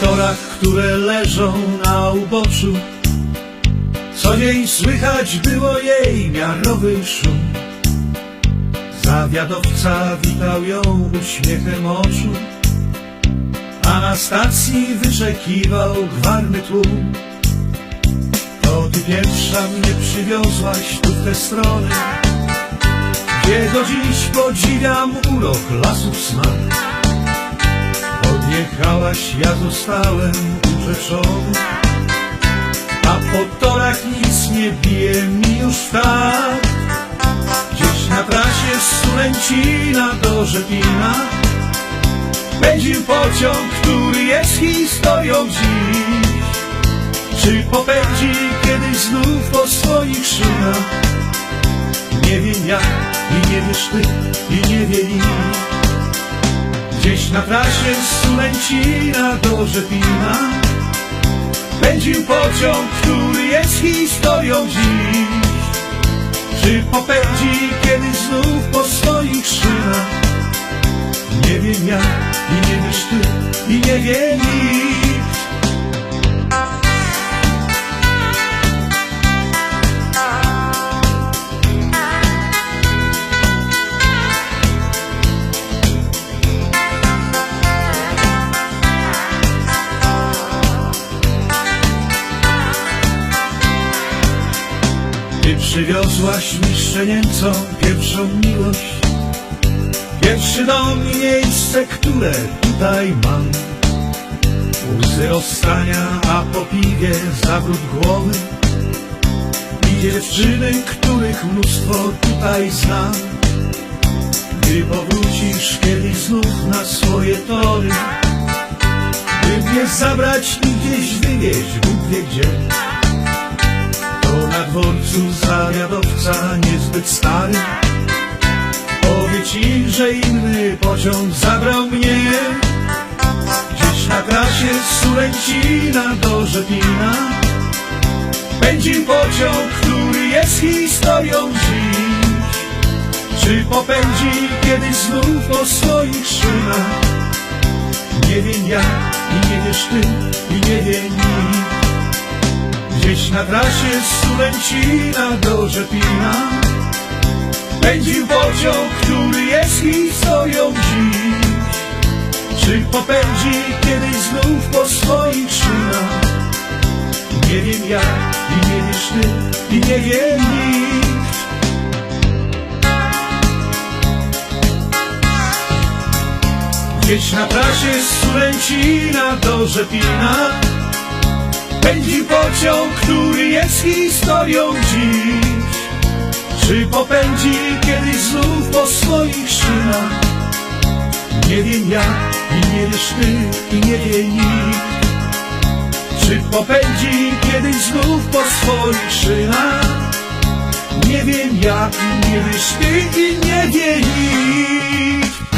wozach, które leżą na uboczu. Co dzień słychać było jej miarowy szum. Zawiadowca witał ją uśmiechem oczu, a na stacji wyczekiwał gwarny tłum. To ty pierwsza mnie przywiozłaś tu w te strony, gdzie do dziś podziwiam urok lasów smak. Ja zostałem urzeczony, a po torach nic nie bije mi już tak. Gdzieś na trasie z Sulęcina do Rzepina. Pędził pociąg, który jest historią dziś. Czy popędzi kiedyś znów po swoich szynach? Nie wiem ja i nie wiesz ty i nie wie nikt Gdzieś na trasie z Sulęcina do Rzepina Pędził pociąg, który jest historią dziś czy popędzi kiedyś znów po swoich szynach? Nie wiem ja i nie wiesz ty i nie wie Ty przywiozłaś mi szczenięcą pierwszą miłość. Pierwszy dom i miejsce, które tutaj mam. Łzy rozstania, a po piwie zawrót głowy. I dziewczyny, których mnóstwo tutaj znam. Gdy powrócisz kiedyś znów na swoje tory By mnie zabrać i gdzieś wywieźć, Bóg wie gdzie dworcu zawiadowca niezbyt stary. Powie ci, że inny pociąg zabrał mnie. Gdzieś na trasie z Sulęcina do Rzepina Pędzi pociąg, który jest historią dziś. Czy popędzi kiedyś znów po swoich szynach? Nie wiem ja i nie wiesz ty i nie wie nikt Gdzieś na trasie z Sulęcina do Rzepina Pędził pociąg, który jest historią dziś. Czy popędzi kiedyś znów po swoich szynach? Nie wiem ja i nie wiesz ty i nie wie nikt Gdzieś na trasie z Sulęcina do Rzepina który jest historią dziś. Czy popędzi kiedyś znów po swoich szynach? Nie wiem ja i nie wiesz ty i nie wie nikt. Czy popędzi kiedyś znów po swoich szynach? Nie wiem ja i nie wiesz ty i nie wie nikt